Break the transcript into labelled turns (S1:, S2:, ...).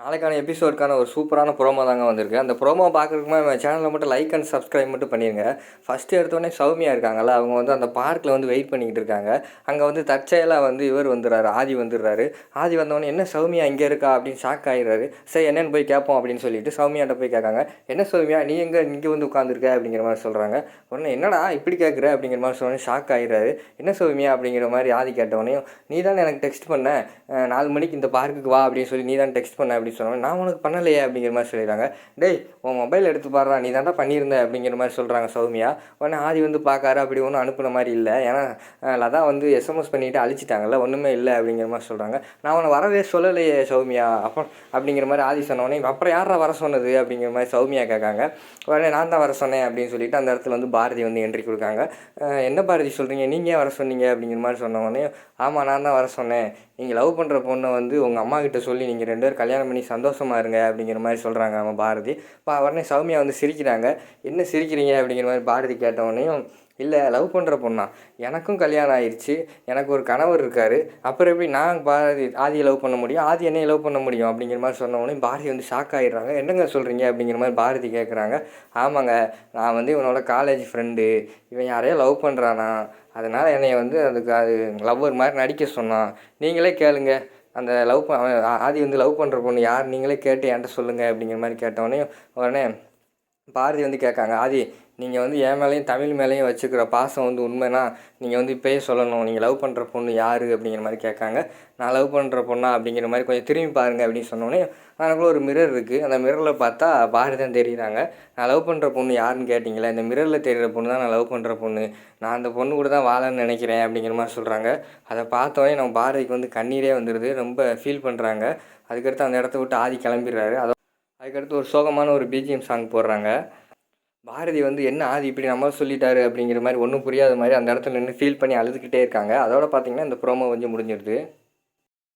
S1: நாளைக்கான எபிசோடுக்கான ஒரு சூப்பரான ப்ரோமோ தாங்க வந்திருக்கு. அந்த ப்ரோமோ பார்க்குறதுக்குமே நம்ம சேனலில் மட்டும் லைக் அண்ட் சப்ஸ்கிரைப் மட்டும் பண்ணிடுங்க ஃபஸ்ட்டு எடுத்தோடனே சௌமியா இருக்காங்கல்ல அவங்க வந்து அந்த பார்க்கில் வந்து வெயிட் பண்ணிக்கிட்டு இருக்காங்க. அங்கே வந்து தற்செயலாக வந்து இவர் வந்துடுறாரு ஆதி வந்துடுறாரு. ஆதி வந்தவொடனே என்ன சௌமியா இங்கே இருக்கா? அப்படின்னு ஷாக் ஆகிடுறாரு சரி என்னென்னு போய் கேட்போம் அப்படின்னு சொல்லிட்டு சௌமியாட்ட போய் கேட்காங்க. என்ன சௌமியா நீ எங்கே இங்கே வந்து உட்காந்துருக்க அப்படிங்கிற மாதிரி சொல்கிறாங்க உடனே என்னடா இப்படி கேட்குற அப்படிங்கிற மாதிரி சொன்னோடனே ஷாக் ஆகிடுறாரு என்ன சௌமியா? அப்படிங்கிற மாதிரி ஆதி கேட்டவொடனே நீ தானே எனக்கு டெக்ஸ்ட் பண்ண? நாலு மணிக்கு இந்த பார்க்குக்கு வா அப்படின்னு சொல்லி நீ தான் டெக்ஸ்ட் பண்ண? அப்படின்னு சொன்னோம் நான் உனக்கு பண்ணலையே அப்படிங்கிற மாதிரி சொல்லிடுறாங்க. டேய் உன் மொபைல் எடுத்து பாடுறா நீ தான்டா பண்ணியிருந்த அப்படிங்கிற மாதிரி சொல்கிறாங்க சௌமியா. உடனே ஆதி வந்து பார்க்காரு அப்படி ஒன்றும் அனுப்புன மாதிரி இல்லை. ஏன்னா லதா வந்து எஸ்எம்எஸ் பண்ணிவிட்டு அழிச்சிட்டாங்கல்ல ஒன்றுமே இல்லை அப்படிங்கிற மாதிரி சொல்கிறாங்க நான் உன்னை வரவே சொல்லலையே சௌமியா அப்போ அப்படிங்கிற மாதிரி ஆதி சொன்னோடனே அப்புறம் யாரா வர சொன்னது? அப்படிங்கிற மாதிரி சௌமியா கேட்காங்க. உடனே நான் தான் வர சொன்னேன் அப்படின்னு சொல்லிட்டு அந்த இடத்துல வந்து பாரதி வந்து என்ட்ரி கொடுக்காங்க. என்ன பாரதி சொல்கிறீங்க நீங்கள் ஏன் வர சொன்னீங்க? அப்படிங்கிற மாதிரி சொன்னோடனே ஆமாம் நான் தான் வர சொன்னேன். நீங்கள் லவ் பண்ணுற பொண்ணை வந்து உங்கள் அம்மா கிட்ட சொல்லி நீங்கள் ரெண்டு பேரும் கல்யாணம் பண்ணி சந்தோஷமா இருங்க அப்படிங்கிற மாதிரி சொல்கிறாங்க நம்ம பாரதி. இப்போ உடனே சௌமியா வந்து சிரிக்கிறாங்க. என்ன சிரிக்கிறீங்க அப்படிங்கிற மாதிரி பாரதி கேட்ட உடனேயும் இல்லை லவ் பண்ணுற பொண்ணா? எனக்கும் கல்யாணம் ஆயிடுச்சு எனக்கு ஒரு கணவர் இருக்கார். அப்புறம் எப்படி நான் பாரதி ஆதியை லவ் பண்ண முடியும்? ஆதி என்னையை லவ் பண்ண முடியும்? அப்படிங்கிற மாதிரி சொன்ன உடனே பாரதி வந்து ஷாக் ஆகிடுறாங்க என்னங்க சொல்கிறீங்க அப்படிங்கிற மாதிரி பாரதி கேட்குறாங்க ஆமாங்க நான் வந்து இவனோட காலேஜ் ஃப்ரெண்டு இவன் யாரையோ லவ் பண்ணுறானா அதனால் என்னை வந்து அதுக்கு அது லவ்வர் மாதிரி நடிக்க சொன்னான் நீங்களே கேளுங்க. அந்த லவ் ப ஆதி வந்து லவ் பண்ணுற பொண்ணு யார்? நீங்களே கேட்டு என்கிட்ட சொல்லுங்கள் அப்படிங்கிற மாதிரி கேட்டோடனே உடனே பாரதி வந்து கேட்காங்க ஆதி நீங்கள் வந்து என் மேலேயும் தமிழ் மேலேயும் வச்சுக்கிற பாசம் வந்து உண்மைனா நீங்கள் வந்து இப்போயே சொல்லணும். நீங்கள் லவ் பண்ணுற பொண்ணு யார்? அப்படிங்கிற மாதிரி கேட்காங்க. நான் லவ் பண்ணுற பொண்ணா? அப்படிங்கிற மாதிரி கொஞ்சம் திரும்பி பாருங்க அப்படின்னு சொன்னோன்னே எனக்குள்ள ஒரு மிரர் இருக்குது அந்த மிரரில் பார்த்தா பாரதி தான் தெரியுறாங்க. நான் லவ் பண்ணுற பொண்ணு யாருன்னு கேட்டிங்களே? இந்த மிரரில் தெரிகிற பொண்ணு தான் நான் லவ் பண்ணுற பொண்ணு. நான் அந்த பொண்ணு கூட தான் வாழன்னு நினைக்கிறேன் அப்படிங்கிற மாதிரி சொல்கிறாங்க அதை பார்த்தோன்னே நம்ம பாரதிக்கு வந்து கண்ணீரே வந்துடுது ரொம்ப ஃபீல் பண்ணுறாங்க அதுக்கடுத்து அந்த இடத்த விட்டு ஆதி கிளம்பிடுறாரு. அதை அதுக்கடுத்து ஒரு சோகமான ஒரு பிஜிஎம் சாங் போடுறாங்க. பாரதி வந்து என்ன ஆதி இப்படி நம்ம சொல்லிட்டாரு? அப்படிங்கிற மாதிரி ஒன்றும் புரியாத மாதிரி அந்த இடத்துல நின்று ஃபீல் பண்ணி அழுதுகிட்டே இருக்காங்க. அதோட பார்த்தீங்கன்னா இந்த ப்ரோமோ வந்து முடிஞ்சிடுது